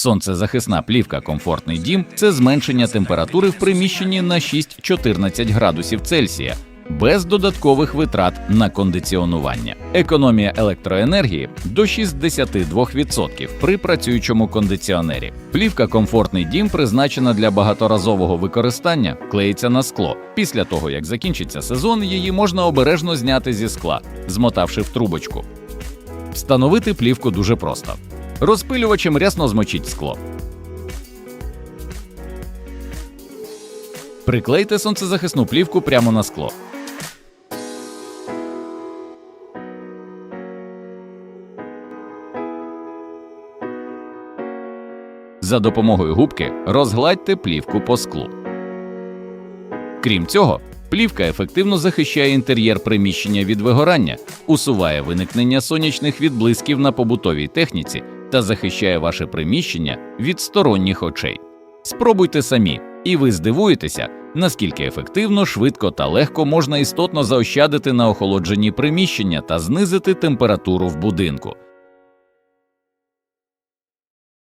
Сонцезахисна плівка Комфортний дім це зменшення температури в приміщенні на 6-14 градусів Цельсія. Без додаткових витрат на кондиціонування, економія електроенергії до 62% при працюючому кондиціонері. Плівка Комфортний дім призначена для багаторазового використання, клеїться на скло. Після того як закінчиться сезон, її можна обережно зняти зі скла, змотавши в трубочку. Встановити плівку дуже просто. Розпилювачем рясно змочіть скло. Приклейте сонцезахисну плівку прямо на скло. За допомогою губки розгладьте плівку по склу. Крім цього, плівка ефективно захищає інтер'єр приміщення від вигорання, усуває виникнення сонячних відблисків на побутовій техніці та захищає ваше приміщення від сторонніх очей. Спробуйте самі, і ви здивуєтеся, наскільки ефективно, швидко та легко можна істотно заощадити на охолодженні приміщення та знизити температуру в будинку.